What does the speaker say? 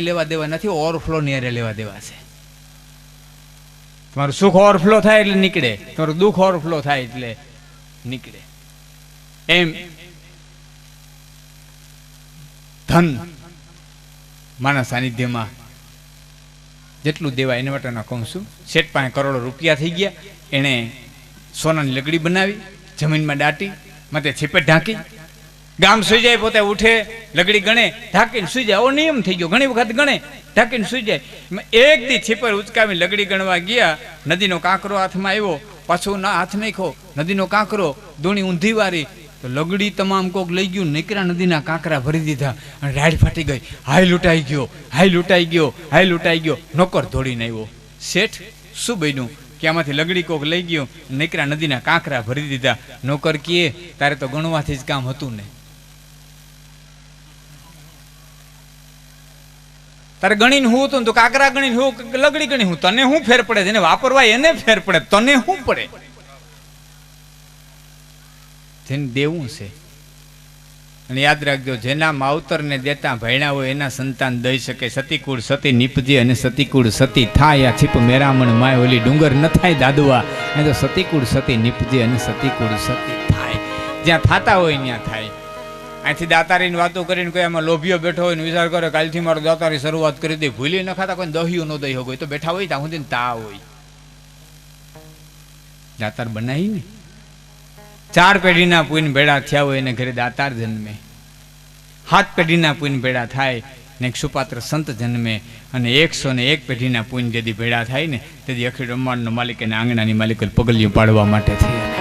લેવા દેવા નથી ઓવરફ્લો નિયારે લેવા દેવા છે. તમારું સુખ ઓવરફ્લો થાય એટલે નીકળે. તમારું દુઃખ ઓવરફ્લો થાય એટલે નીકળે. એમ. ધન માના સાનિધ્યમાં જેટલું દેવાય એના માટેના કહું છું. શેઠ પાસે કરોડો રૂપિયા થઈ ગયા. એણે સોનાની લગડી બનાવી, જમીનમાં દાટી માટે છીપે ઢાંકી ગામ સુઈ જાય પોતે ઉઠે, લગડી ગણે, ઢાંકીને સુઈ જાય ઓ નિયમ થઈ ગયો. ઘણી વખત ગણે, ઢાંકીને સુઈ જાય એક દી છીપર ઉચકાવી લગડી ગણવા ગયા. નદીનો કાંકરો હાથમાં આવ્યો. પાછો ના હાથ નાખ્યો. નદીનો કાંકરો દોણી ઊંધી વારી. તો લગડી તમામ કોક લઈ ગયું. નીકળ્યા નદીના કાંકરા ભરી દીધા. અને રાડ ફાટી ગઈ. હાય લૂંટાઈ ગયો. હાય લૂંટાઈ ગયો. હાય લૂંટાઈ ગયો. નોકર દોડીને આવ્યો. શેઠ, શું બન્યું? કે આમાંથી લગડી કોક લઈ ગયો. નીકળ્યા નદીના કાંકરા ભરી દીધા. નોકર કીએ, તારે તો ગણવાથી જ કામ હતું ને. તારે ગણીને હું હતું તો કાકરા ગણીને હું લગડી ગણી હું, તને શું ફેર પડે જેને વાપરવા એને ફેર પડે, તને શું પડે? જેને દેવું છે. અને યાદ રાખજો, જેના માવતરને દેતા ભૈણા હોય એના સંતાન દઈ શકે. સતીકુળ સતી નીપજે અને સતીકુળ સતી થાય. આ છીપ મેરામણ માય ઓલી ડુંગર ન થાય દાદુઆ એ તો સતીકુળ સતી નીપજે અને સતીકુળ સતી થાય. જ્યાં થાતા હોય ત્યાં થાય. અહીંથી દાતારીની વાતો કરીને કોઈ એમાં લોભીઓ બેઠો હોય ને વિચાર કરે કાલથી મારો દાતારી શરૂઆત કરી દે. ભૂલી ન ખાતા કોઈ દહિયું ન દહી હોય તો બેઠા હોય ત્યાં સુધી તા હોય. દાતાર બનાવી ને? ચાર પેઢીના પુન ભેળા થયા હોય એને ઘરે દાતાર જન્મે. હાથ પેઢીના પુન ભેળા થાય ને એક સુપાત્ર સંત જન્મે અને એકસો ને એક પેઢીના પુન જેથી ભેળા થાય ને, તેથી અખિલ બ્રહ્માંડનો માલિક અને આંગણાની માલિક પગલિયું પાડવા માટે થયા.